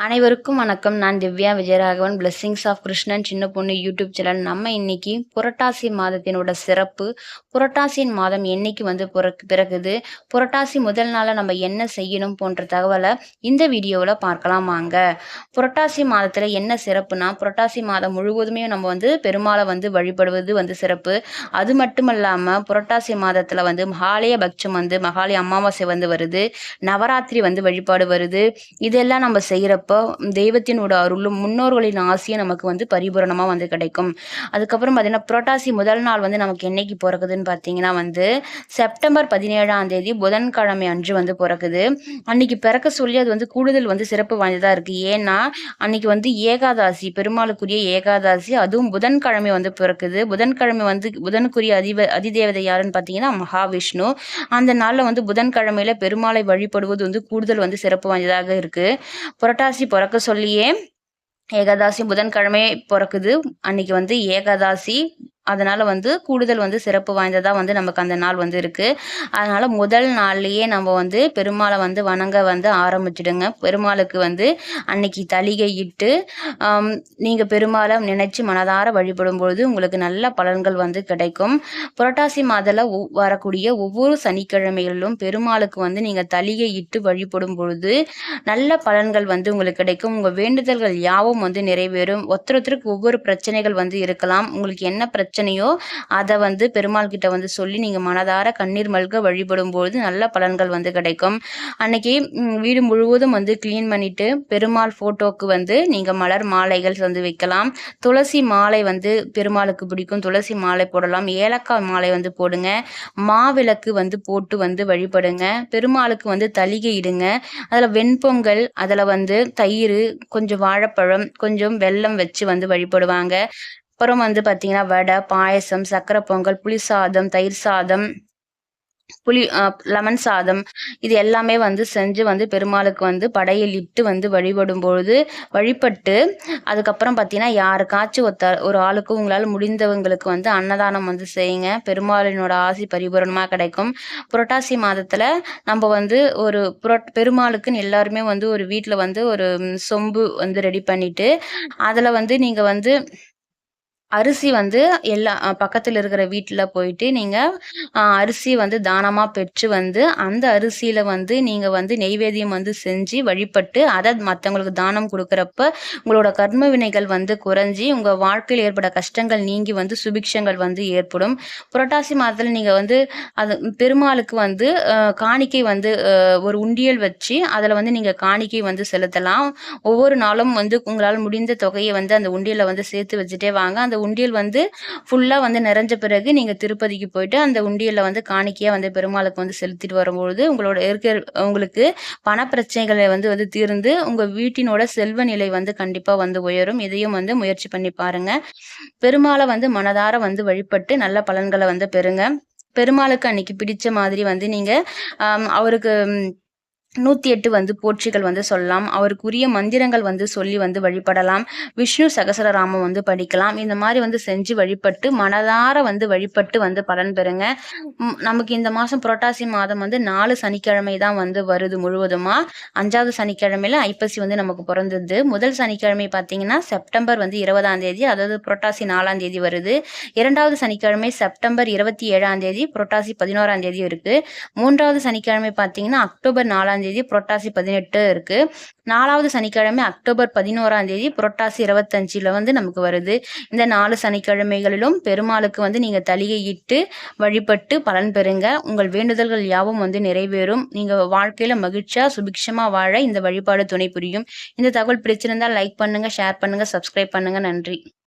அனைவருக்கும் வணக்கம். நான் திவ்யா விஜயராகவன். பிளெஸ்ஸிங்ஸ் ஆஃப் கிருஷ்ணன் சின்ன பொண்ணு யூடியூப் சேனல் நம்ம இன்னைக்கு புரட்டாசி மாதத்தினோட சிறப்பு. புரட்டாசியின் மாதம் என்னைக்கு வந்து பிறகு பிறகுது புரட்டாசி முதல் நாளில் நம்ம என்ன செய்யணும் போன்ற தகவலை இந்த வீடியோவில் பார்க்கலாம் வாங்க. புரட்டாசி மாதத்தில் என்ன சிறப்புனா புரட்டாசி மாதம் முழுவதுமே நம்ம வந்து பெருமாளை வந்து வழிபடுவது வந்து சிறப்பு. அது மட்டும் இல்லாமல் புரட்டாசி மாதத்தில் வந்து மகாலய பட்சம் வந்து மகாலய அமாவாசை வந்து வருது. நவராத்திரி வந்து வழிபாடு வருது. இதெல்லாம் நம்ம செய்கிறப்ப அப்போ தெய்வத்தினோட அருளும் முன்னோர்களின் ஆசையும் நமக்கு வந்து பரிபூரணமாக வந்து கிடைக்கும். அதுக்கப்புறம் பார்த்தீங்கன்னா புரட்டாசி முதல் நாள் வந்து நமக்கு என்னைக்கு பிறக்குதுன்னு பார்த்தீங்கன்னா வந்து செப்டம்பர் பதினேழாம் தேதி புதன்கிழமை அன்று வந்து பிறக்குது. அன்னைக்கு பிறக்க சொல்லி அது வந்து கூடுதல் வந்து சிறப்பு வாய்ந்ததாக இருக்குது ஏன்னா அன்னைக்கு வந்து ஏகாதாசி பெருமாளுக்குரிய ஏகாதாசி அதுவும் புதன்கிழமை வந்து பிறக்குது. புதன்கிழமை வந்து புதனுக்குரிய அதிவ அதிதேவதை யாருன்னு பார்த்தீங்கன்னா மகாவிஷ்ணு. அந்த நாளில் வந்து புதன்கிழமையில பெருமாளை வழிபடுவது வந்து கூடுதல் வந்து சிறப்பு வாய்ந்ததாக இருக்குது புரட்டாசி ஏகாதசி பிறக்க சொல்லியே. ஏகாதாசி புதன்கிழமை பிறக்குது. அன்னைக்கு வந்து ஏகாதாசி அதனால் வந்து கூடுதல் வந்து சிறப்பு வாய்ந்ததாக வந்து நமக்கு அந்த நாள் வந்து இருக்குது அதனால் முதல் நாள்லேயே நம்ம வந்து பெருமாளை வந்து வணங்க வந்து ஆரம்பிச்சிடுங்க. பெருமாளுக்கு வந்து அன்னைக்கு தளிகை இட்டு நீங்கள் பெருமாளை நினச்சி மனதார வழிபடும் பொழுது உங்களுக்கு நல்ல பலன்கள் வந்து கிடைக்கும். புரட்டாசி மாதத்தில் வரக்கூடிய ஒவ்வொரு சனிக்கிழமைகளிலும் பெருமாளுக்கு வந்து நீங்கள் தளிகை இட்டு வழிபடும் பொழுது நல்ல பலன்கள் வந்து உங்களுக்கு கிடைக்கும். உங்கள் வேண்டுதல்கள் யாவும் வந்து நிறைவேறும். ஒருத்தருக்கு ஒவ்வொரு பிரச்சனைகள் வந்து இருக்கலாம். உங்களுக்கு என்ன பிரச்சனை பிரச்சனையோ அதை வந்து பெருமாள் கிட்ட வந்து சொல்லி நீங்கள் மனதார கண்ணீர் மல்க வழிபடும் பொழுது நல்ல பலன்கள் வந்து கிடைக்கும். அன்னைக்கு வீடு முழுவதும் வந்து க்ளீன் பண்ணிட்டு பெருமாள் ஃபோட்டோக்கு வந்து நீங்கள் மலர் மாலைகள் வந்து வைக்கலாம். துளசி மாலை வந்து பெருமாளுக்கு பிடிக்கும். துளசி மாலை போடலாம். ஏலக்காய் மாலை வந்து போடுங்க. மாவிளக்கு வந்து போட்டு வந்து வழிபடுங்க. பெருமாளுக்கு வந்து தளிகை இடுங்க. அதில் வெண்பொங்கல் அதில் வந்து தயிர் கொஞ்சம் வாழைப்பழம் கொஞ்சம் வெல்லம் வச்சு வந்து வழிபடுவாங்க. அப்புறம் வந்து பார்த்தீங்கன்னா வடை பாயசம் சக்கரை பொங்கல் புளி சாதம் தயிர் சாதம் புளி லெமன் சாதம் இது எல்லாமே வந்து செஞ்சு வந்து பெருமாளுக்கு வந்து படையில் இட்டு வந்து வழிபடும் பொழுது வழிபட்டு அதுக்கப்புறம் பார்த்தீங்கன்னா யாருக்காச்சும் ஒத்த ஒரு ஆளுக்கு உங்களால் முடிந்தவங்களுக்கு வந்து அன்னதானம் வந்து செய்யுங்க. பெருமாளினோட ஆசி பரிபூரணமாக கிடைக்கும். புரட்டாசி மாதத்தில் நம்ம வந்து ஒரு புரட் பெருமாளுக்குன்னு எல்லாருமே வந்து ஒரு வீட்டில் வந்து ஒரு சொம்பு வந்து ரெடி பண்ணிவிட்டு அதில் வந்து நீங்கள் வந்து அரிசி வந்து எல்லா பக்கத்தில் இருக்கிற வீட்டில் போயிட்டு நீங்கள் அரிசி வந்து தானமாக பெற்று வந்து அந்த அரிசியில் வந்து நீங்கள் வந்து நெய்வேதியம் வந்து செஞ்சு வழிபட்டு அதை மற்றவங்களுக்கு தானம் கொடுக்குறப்ப உங்களோட கர்ம வினைகள் வந்து குறைஞ்சி உங்கள் வாழ்க்கையில் ஏற்பட கஷ்டங்கள் நீங்கி வந்து சுபிக்ஷங்கள் வந்து ஏற்படும். புரட்டாசி மாதத்தில் நீங்கள் வந்து அது பெருமாளுக்கு வந்து காணிக்கை வந்து ஒரு உண்டியல் வச்சு அதில் வந்து நீங்கள் காணிக்கை வந்து செலுத்தலாம். ஒவ்வொரு நாளும் வந்து உங்களால் முடிந்த தொகையை வந்து அந்த உண்டியலில் வந்து சேர்த்து வச்சுட்டே வாங்க. அந்த உண்டியல் வந்து ஃபுல்லாக வந்து நிறைஞ்ச பிறகு நீங்கள் திருப்பதிக்கு போயிட்டு அந்த உண்டியலில் வந்து காணிக்கையாக வந்து பெருமாளுக்கு வந்து செலுத்திட்டு வரும்பொழுது உங்களோட இருக்க உங்களுக்கு பண பிரச்சனைகளை வந்து வந்து தீர்ந்து உங்கள் வீட்டினோட செல்வ நிலை வந்து கண்டிப்பாக வந்து உயரும். இதையும் வந்து முயற்சி பண்ணி பாருங்க. பெருமாளை வந்து மனதார வந்து வழிபட்டு நல்ல பலன்களை வந்து பெறுங்க. பெருமாளுக்கு அன்னைக்கு பிடிச்ச மாதிரி வந்து நீங்கள் அவருக்கு நூற்றி எட்டு வந்து போற்றிகள் வந்து சொல்லலாம். அவருக்குரிய மந்திரங்கள் வந்து சொல்லி வந்து வழிபடலாம். விஷ்ணு சகசரராமம் வந்து படிக்கலாம். இந்த மாதிரி வந்து செஞ்சு வழிபட்டு மனதார வந்து வழிபட்டு வந்து பலன் பெறுங்க. நமக்கு இந்த மாதம் புரட்டாசி மாதம் வந்து நாலு சனிக்கிழமை தான் வந்து வருது முழுவதுமாக அஞ்சாவது சனிக்கிழமையில ஐப்பசி வந்து நமக்கு பிறந்தது. முதல் சனிக்கிழமை பார்த்தீங்கன்னா செப்டம்பர் வந்து இருபதாம் தேதி அதாவது புரட்டாசி நாலாம் தேதி வருது. இரண்டாவது சனிக்கிழமை செப்டம்பர் இருபத்தி ஏழாம் தேதி புரட்டாசி பதினோராம் தேதி இருக்குது மூன்றாவது சனிக்கிழமை பார்த்தீங்கன்னா அக்டோபர் நாலாம் தேதி புரட்டாசி பதினெட்டு இருக்கு. நாலாவது சனிக்கிழமை அக்டோபர் பதினோராம் தேதி புரட்டாசி இருபத்தஞ்சில் வந்து நமக்கு வருது. இந்த நாலு சனிக்கிழமைகளிலும் பெருமாளுக்கு வந்து நீங்கள் தலிகை இட்டு வழிபட்டு பலன் பெறுங்க. உங்கள் வேண்டுதல்கள் யாவும் வந்து நிறைவேறும். நீங்கள் வாழ்க்கையில் மகிழ்ச்சியாக சுபிக்ஷமாக வாழ இந்த வழிபாடு துணை புரியும். இந்த தகவல் பிடிச்சிருந்தால் லைக் பண்ணுங்கள் ஷேர் பண்ணுங்கள் சப்ஸ்கிரைப் பண்ணுங்கள் நன்றி.